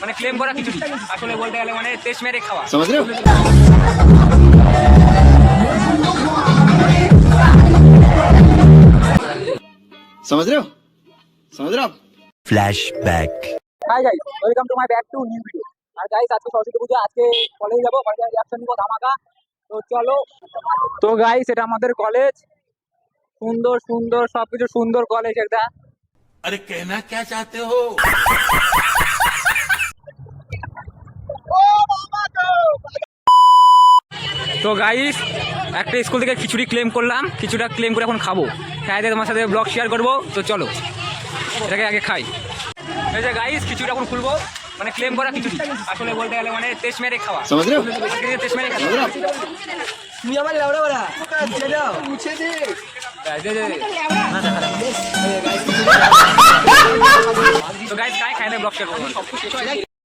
মানে ক্লেম করা খিচুড়ি আসলে বলতে গেলে মানে টেস্ট মেরে খাওয়া समझ रहे हो समझ रहे हो समझ रहे हो आप Flashback. Hi guys welcome to my back to new video R guys আজকে সরস্বতী পুজো আজকে কলেজে যাবো কলেজে রিয়াকশন নিবো ধামাকা তো চলো তো গাইস এটা আমাদের কলেজ সুন্দর সুন্দর সবকিছু সুন্দর কলেজ এটা अरे कहना क्या चाहते हो তো গাইস একটা স্কুল থেকে খিচুড়ি ক্লেম করলাম। কিছুটা ক্লেম করে এখন খাব। হ্যাঁ তোমার সাথে ব্লগ শেয়ার করব। তো চলো এটাকে আগে খাই। এই যে গাইস খিচুড়ি এখন খুলবো। মানে ক্লেম করা খিচুড়ি। আসলে বলতে গেলে মানে তেশ মেরে খাওয়া। টেস্ট মেরে খাওয়া।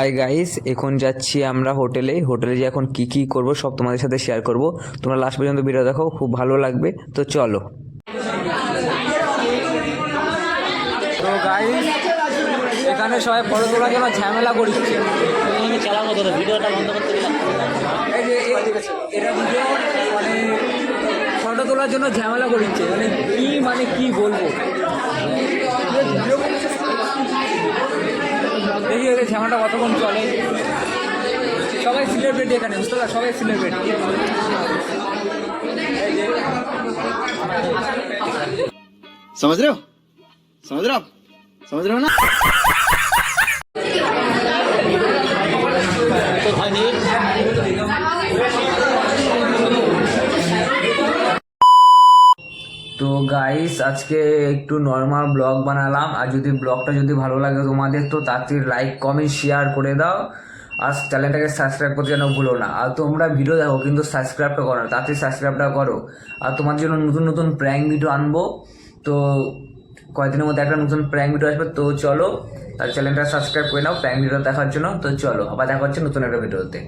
Hi guys এখন যাচ্ছি আমরা হোটেলে। হোটেলে যে এখন কি কি করব সব তোমাদের সাথে শেয়ার করব। তোমরা লাস্ট পর্যন্ত ভিডিও দেখো, খুব ভালো লাগবে। তো চলো। তো গাইস এখানে সবাই ফটো তোলার জন্য ঝামেলা করছে। এই যে, এ- এরা ভিডিও মানে ফটো তোলার জন্য ঝামেলা করছে। মানে কি মানে কি বলব? দেখি এদের ঝামেলাটা কতক্ষণ চলে সবাই সেলিব্রিটি এখানে বুঝতে পারছো সবাই সেলিব্রিটি समझ रहे हो समझ रहे हो आप समझ रहे हो ना তো গাইস আজকে একটু নর্মাল ব্লগ বানালাম। আর যদি ব্লগটা যদি ভালো লাগে তোমাদের, তো তাতে লাইক কমেন্ট শেয়ার করে দাও। আর চ্যানেলটাকে সাবস্ক্রাইব করতে যেন ভুলো না। আর তোমরা ভিডিও দেখো, কিন্তু সাবস্ক্রাইবটা করো না। তাতে সাবস্ক্রাইবটা করো। আর তোমাদের জন্য নতুন নতুন প্র্যাঙ্ক ভিডিও আনব। তো কয়েকদিনের মধ্যে একটা নতুন প্র্যাঙ্ক ভিডিও আসবে, তো চলো। তার চ্যানেলটা সাবস্ক্রাইব করে নাও প্র্যাঙ্ক ভিডিও দেখার জন্য। তো চলো, আবার দেখা হচ্ছে নতুন একটা ভিডিওতে